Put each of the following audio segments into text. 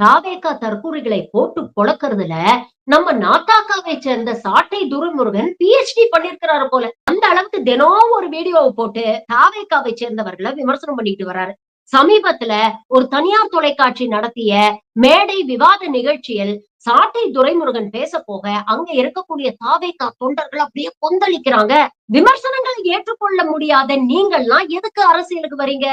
தாவேகா தற்கூறிகளை போட்டு பொழக்கிறதுல நம்ம நாத்தாக்காவை சேர்ந்த சாட்டை துரைமுருகன் பிஹெச்டி பண்ணிருக்கிறாரு போல. அந்த அளவுக்கு தினம் ஒரு வீடியோவை போட்டு தாவேகாவை சேர்ந்தவர்களை விமர்சனம் பண்ணிட்டு வர்றாரு. சமீபத்துல ஒரு தனியார் தொலைக்காட்சி நடத்திய மேடை விவாத நிகழ்ச்சியில் சாட்டை துரைமுருகன் பேச போக அங்க இருக்கக்கூடிய தாவேகா தொண்டர்கள் அப்படியே கொந்தளிக்கிறாங்க. விமர்சனங்களை ஏற்றுக்கொள்ள முடியாத நீங்கள்லாம் எதுக்கு அரசியலுக்கு வரீங்க?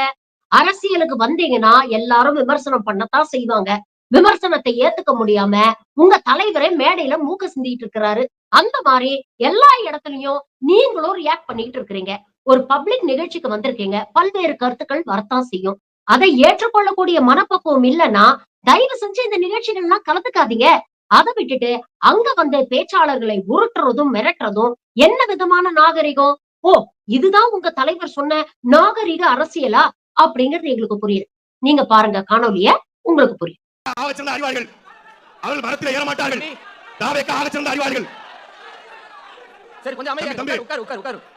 அரசியலுக்கு வந்தீங்கன்னா எல்லாரும் விமர்சனம் பண்ணத்தான் செய்வாங்க. விமர்சனத்தை ஏத்துக்க முடியாம உங்க தலைவரே மேடையில மூக்க சிந்திட்டு இருக்கிறாரு. அந்த மாதிரி எல்லா இடத்துலயும் நீங்களும் ரியாக்ட் பண்ணிட்டு இருக்கிறீங்க. ஒரு பப்ளிக் நிகழ்ச்சிக்கு வந்திருக்கீங்க. பல்வேறு கருத்துக்கள் வரத்தான் செய்யும். அதை ஏற்றுக்கொள்ளக்கூடிய மனப்பக்குவம் இல்லைன்னா தயவு செஞ்சு இந்த நிகழ்ச்சிகள்லாம் கலந்துக்காதீங்க. அதை விட்டுட்டு அங்க வந்து பேச்சாளர்களை உருட்டுறதும் மிரட்டுறதும் என்ன விதமான நாகரிகம்? ஓ இதுதான் உங்க தலைவர் சொன்ன நாகரிக அரசியலா? அப்படிங்கிறது எங்களுக்கு புரியுது. நீங்க பாருங்க காணொலிய உங்களுக்கு புரியும் ஆகச்சிறந்த அறிவாளிகள் அவர்கள் மரத்தில் ஏற மாட்டார்கள். தாவேக்க ஆகச்சிறந்த அறிவாளிகள் சரி கொஞ்சம் அமைதியா தம்பி, உட்காரு உட்காரு உட்காரு. உட்காரு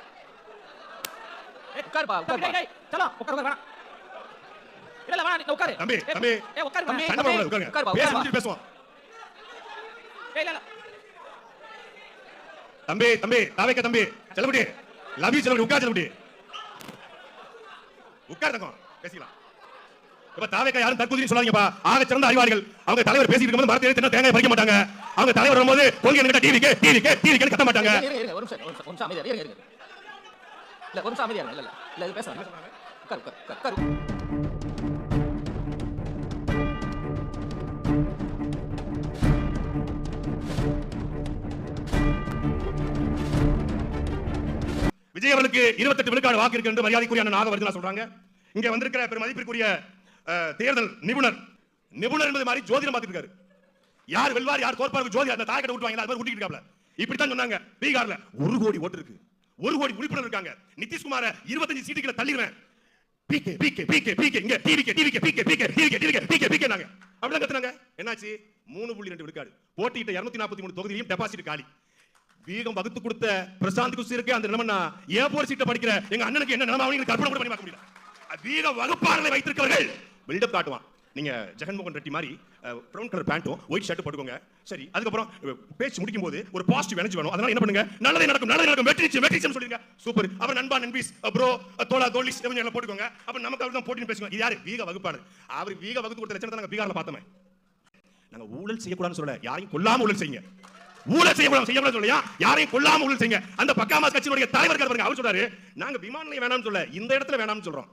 உட்காருப்பா உட்காருப்பா டேய், சலோ, உட்காரு, உட்காரு. இல்ல, வேணாம், நீ உட்காரு. தம்பி தம்பி. ஏய், உட்காரு, தம்பி, போடக்கூடாது உட்காருங்க. உட்காருப்பா, பேச பேசுவோம். ஏய், இல்ல. தம்பி தம்பி. தாவேக்க தம்பி. செல்லமுடி லவ் யூ செல்லமுடி உட்கார் செல்லமுடி உட்கார் தங்கம். பேசிக்கலாம். இப்ப தாவேக்க யாரும் தற்கொலை சொல்லாதீங்கப்பா ஆக சிறந்த அறிவாளிகள் அவங்க தலைவர் பேசிட்டு இருக்கும்போது மரத்தை தேங்காய் பறிக்க மாட்டாங்க அவங்க தலைவர் வரும்போது கொள்கை என்கிட்ட டிவிக்கு டிவிக்கு டிவிக்கு கத்த மாட்டாங்க இருங்க, இருங்க, இருங்க, ஒரு நிமிஷம், ஒரு நிமிஷம், ஒரு நிமிஷம் அமைதியா இருங்க, இருங்க. இல்ல, ஒரு நிமிஷம் அமைதியா இருங்க, இல்ல, இல்ல, இல்ல, இது பேச வேணாம். உட்காரு, உட்காரு, உட்காரு, உட்காரு. விஜய் அவர்களுக்கு இருபத்தெட்டு விழுக்காடு வாக்கு இருக்கு என்று மரியாதைக்குரிய நாகவர்தனா சொல்றாங்க இங்க வந்திருக்கிற பெரும் மதிப்பிற்குரிய தேர்தல் நிபுணர். நிபுணர் என்பது மாதிரி ஜோதிடம் பார்த்துட்டு இருக்காரு யார் வெல்வார் யார் தோற்பாருக்கு ஜோதி அந்த தாய்க்கடை விட்டுவாங்க அது மாதிரி விட்டுக்கிட்டு இருக்காப்ல. இப்படித்தான் சொன்னாங்க. பீகார்ல ஒரு கோடி ஓட்டு இருக்கு. ஒரு கோடி உறுப்பினர் இருக்காங்க. நிதிஷ்குமார இருபத்தஞ்சு சீட்டுகளை தள்ளிடுவேன் பிகே பிகே பிகே பிகே இங்க TVK TVK PK PK TVK TVK PK PK நாங்க. அப்படிதான் கத்துனாங்க. என்னாச்சு? மூணு புள்ளி ரெண்டு விழுக்காடு. போட்டியிட்ட இருநூத்தி நாற்பத்தி மூணு தொகுதியிலும் டெபாசிட் காலி. வீகம் வகுத்து கொடுத்த பிரசாந்த் குஸ்தி இருக்கு. அந்த நிலைமைனா ஏன் போர் சீட்டை படிக்கிற எங்க அண்ணனுக்கு என்ன நிலைமை? அவங்களுக்கு கற்பனை கூட பண்ணி பார்க்க முடியல. அது வீக வகுப்பாளர்களை வைத்திருக்கிறவர்கள் பில்டப் காட்டுவான். நீங்க ஜெகன்மோகன் ரெட்டி மாதிரி ப்ரௌன் கலர் பேண்ட்டும் ஒயிட் ஷர்ட் போட்டுக்கோங்க. சரி அதுக்கப்புறம் பேச்சு முடிக்கும் போது ஒரு பாசிட்டிவ் எனர்ஜி வேணும். அதனால என்ன பண்ணுங்க? நல்லதே நடக்கும் நல்லதே நடக்கும். வெற்றி வெற்றி சொல்லுங்க சூப்பர் அவர் நண்பா நண்பீஸ் ப்ரோ தோலா தோலிஸ் எல்லாம் போட்டுக்கோங்க. அப்புறம் நமக்கு அவர் தான் போட்டின்னு பேசுவோம் யாரு? வீக வகுப்பாளர். அவர் வீக வகுத்து கொடுத்த லட்சணத்தை நாங்கள் பீகாரில் பார்த்தோமே. நாங்கள் ஊழல் செய்யக்கூடாதுன்னு சொல்லல. யாரையும் கொல்லாமல் ஊழல் செய்யுங்க. ஊழல் செய்யப்படாம செய்யக்கூடாது சொல்லியா யாரையும் கொல்லாம ஊழல் செய்யுங்க. அந்த பக்காமாஸ் கட்சியினுடைய தலைவர் இருக்காரு அவர் சொல்றாரு நாங்க விமான நிலையம் வேணாம்னு சொல்ல இந்த இடத்துல வேணாம்னு சொல்றோம்.